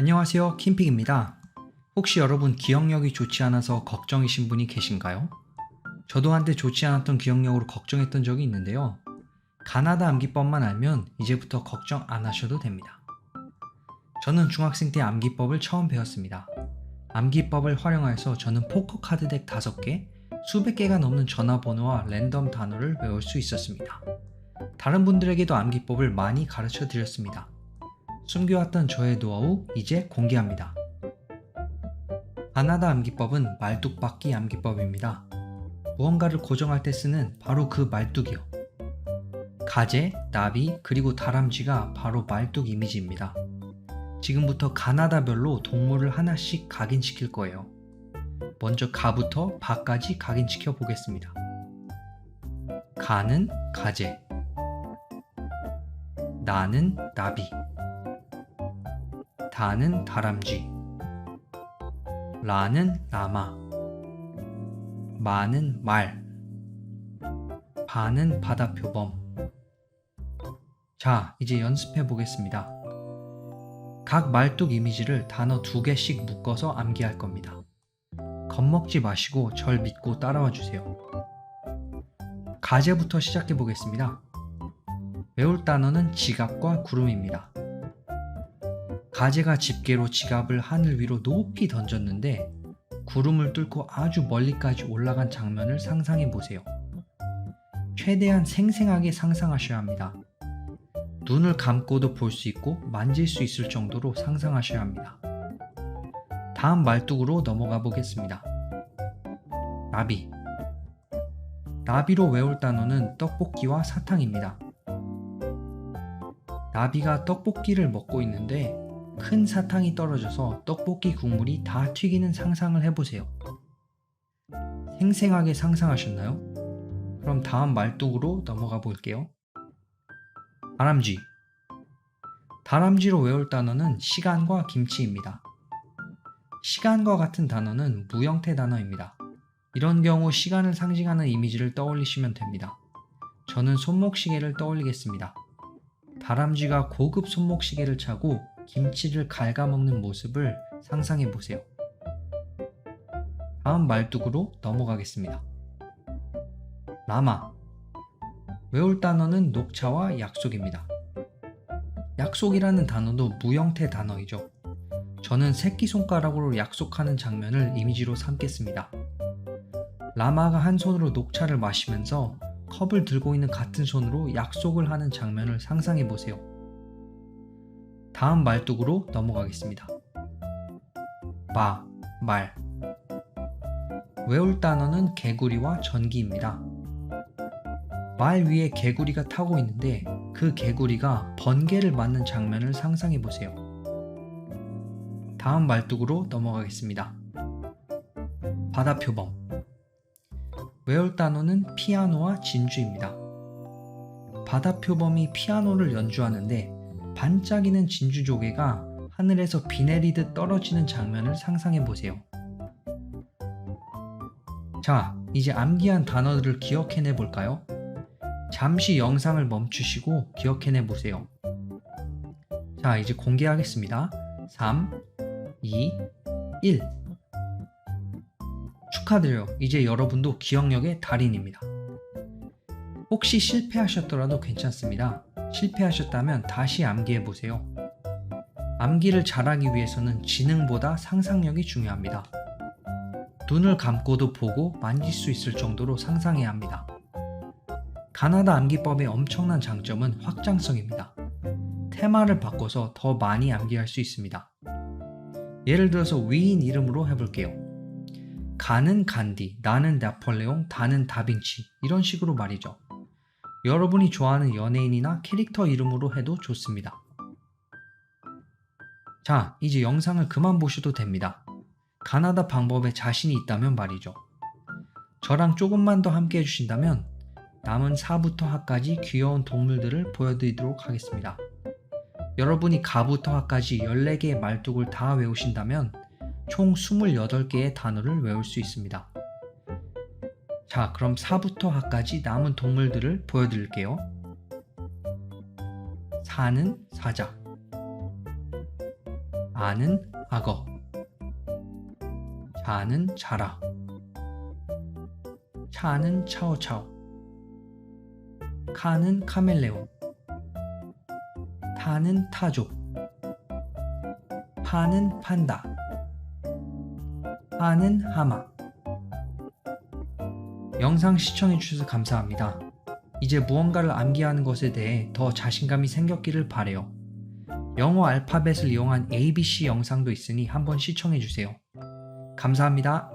안녕하세요. 킴픽입니다. 혹시 여러분 기억력이 좋지 않아서 걱정이신 분이 계신가요? 저도 한때 좋지 않았던 기억력으로 걱정했던 적이 있는데요. 가나다 암기법만 알면 이제부터 걱정 안 하셔도 됩니다. 저는 중학생 때 암기법을 처음 배웠습니다. 암기법을 활용하여서 저는 포커 카드 덱 5개, 수백 개가 넘는 전화번호와 랜덤 단어를 외울 수 있었습니다. 다른 분들에게도 암기법을 많이 가르쳐 드렸습니다. 숨겨왔던 저의 노하우 이제 공개합니다. 가나다 암기법은 말뚝박기 암기법입니다. 무언가를 고정할 때 쓰는 바로 그 말뚝이요. 가재, 나비, 그리고 다람쥐가 바로 말뚝 이미지입니다. 지금부터 가나다별로 동물을 하나씩 각인시킬 거예요. 먼저 가부터 바까지 각인시켜 보겠습니다. 가는 가재, 나는 나비, 다는 다람쥐, 라는 라마, 마는 말, 바는 바다표범. 자, 이제 연습해 보겠습니다. 각 말뚝 이미지를 단어 두 개씩 묶어서 암기할 겁니다. 겁먹지 마시고 절 믿고 따라와 주세요. 가제부터 시작해 보겠습니다. 외울 단어는 지갑과 구름입니다. 가재가 집게로 지갑을 하늘 위로 높이 던졌는데 구름을 뚫고 아주 멀리까지 올라간 장면을 상상해 보세요. 최대한 생생하게 상상하셔야 합니다. 눈을 감고도 볼 수 있고 만질 수 있을 정도로 상상하셔야 합니다. 다음 말뚝으로 넘어가 보겠습니다. 나비. 나비로 외울 단어는 떡볶이와 사탕입니다. 나비가 떡볶이를 먹고 있는데 큰 사탕이 떨어져서 떡볶이 국물이 다 튀기는 상상을 해보세요. 생생하게 상상하셨나요? 그럼 다음 말뚝으로 넘어가 볼게요. 다람쥐. 다람쥐로 외울 단어는 시간과 김치입니다. 시간과 같은 단어는 무형태 단어입니다. 이런 경우 시간을 상징하는 이미지를 떠올리시면 됩니다. 저는 손목시계를 떠올리겠습니다. 다람쥐가 고급 손목시계를 차고 김치를 갉아먹는 모습을 상상해 보세요. 다음 말뚝으로 넘어가겠습니다. 라마. 외울 단어는 녹차와 약속입니다. 약속이라는 단어도 무형태 단어이죠. 저는 새끼손가락으로 약속하는 장면을 이미지로 삼겠습니다. 라마가 한 손으로 녹차를 마시면서 컵을 들고 있는 같은 손으로 약속을 하는 장면을 상상해 보세요. 다음 말뚝으로 넘어가겠습니다. 마, 말. 외울 단어는 개구리와 전기입니다. 말 위에 개구리가 타고 있는데 그 개구리가 번개를 맞는 장면을 상상해 보세요. 다음 말뚝으로 넘어가겠습니다. 바다표범. 외울 단어는 피아노와 진주입니다. 바다표범이 피아노를 연주하는데 반짝이는 진주 조개가 하늘에서 비 내리듯 떨어지는 장면을 상상해 보세요. 자, 이제 암기한 단어들을 기억해내 볼까요? 잠시 영상을 멈추시고 기억해내 보세요. 자, 이제 공개하겠습니다. 3, 2, 1. 축하드려요. 이제 여러분도 기억력의 달인입니다. 혹시 실패하셨더라도 괜찮습니다. 실패하셨다면 다시 암기해 보세요. 암기를 잘하기 위해서는 지능보다 상상력이 중요합니다. 눈을 감고도 보고 만질 수 있을 정도로 상상해야 합니다. 가나다 암기법의 엄청난 장점은 확장성입니다. 테마를 바꿔서 더 많이 암기할 수 있습니다. 예를 들어서 위인 이름으로 해볼게요. 가는 간디, 나는 나폴레옹, 다는 다빈치 이런 식으로 말이죠. 여러분이 좋아하는 연예인이나 캐릭터 이름으로 해도 좋습니다. 자, 이제 영상을 그만 보셔도 됩니다. 가나다 방법에 자신이 있다면 말이죠. 저랑 조금만 더 함께 해주신다면 남은 4부터 하까지 귀여운 동물들을 보여드리도록 하겠습니다. 여러분이 가부터 하까지 14개의 말뚝을 다 외우신다면 총 28개의 단어를 외울 수 있습니다. 자, 그럼 4부터 하까지 남은 동물들을 보여드릴게요. 사는 사자. 아는 악어. 자는 자라. 차는 차오차오. 카는 카멜레온. 타는 타조. 파는 판다. 하는 하마 영상 시청해주셔서 감사합니다. 이제 무언가를 암기하는 것에 대해 더 자신감이 생겼기를 바래요. 영어 알파벳을 이용한 ABC 영상도 있으니 한번 시청해주세요. 감사합니다.